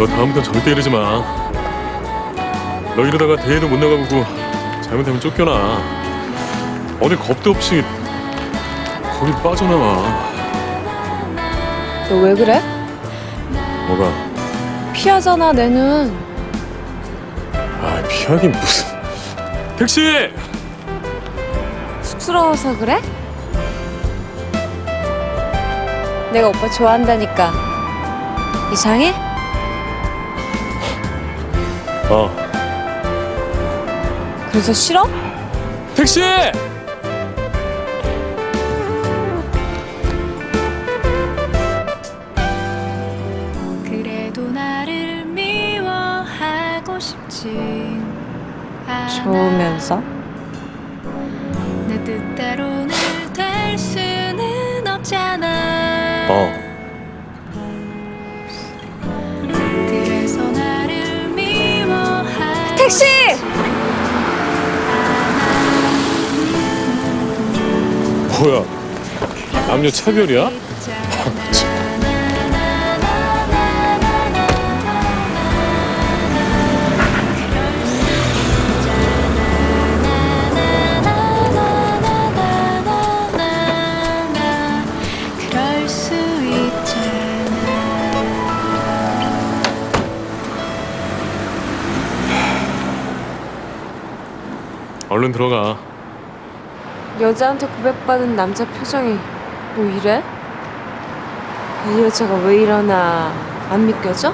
너 다음부터 절대 이러지 마. 너 이러다가 대회도 못 나가보고 잘못하면 쫓겨나. 어디 겁도 없이 거기 빠져나와. 너 왜 그래? 뭐가? 피하잖아 내는 아 피하긴 무슨. 택시! 쑥스러워서 그래? 내가 오빠 좋아한다니까 이상해? 어. 그래서 싫어? 택시! 그래도 나를 미워하고 싶진 않아 좋으면서 내 뜻대로는 될 수는 없잖아 어. 택시! 뭐야? 남녀 차별이야? 얼른 들어가. 여자한테 고백받은 남자 표정이 뭐 이래? 이 여자가 왜 이러나 안 믿겨져?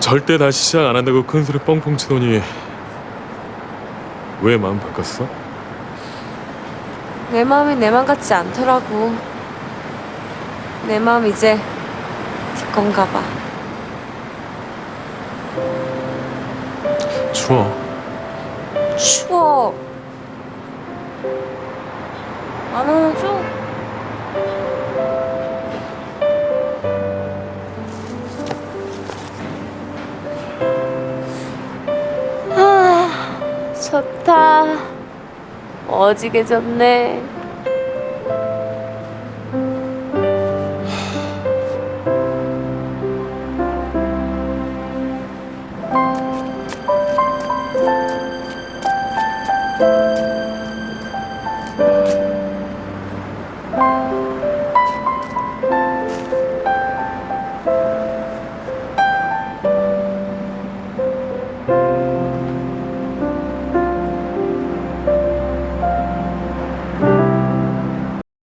절대 다시 시작 안 한다고 큰 소리 뻥뻥 치더니 왜 마음 바꿨어? 내 마음이 내 맘 같지 않더라고 내 마음 이제 네 건가 봐 추워. 안 안아줘? 아 좋다 어지게 좋네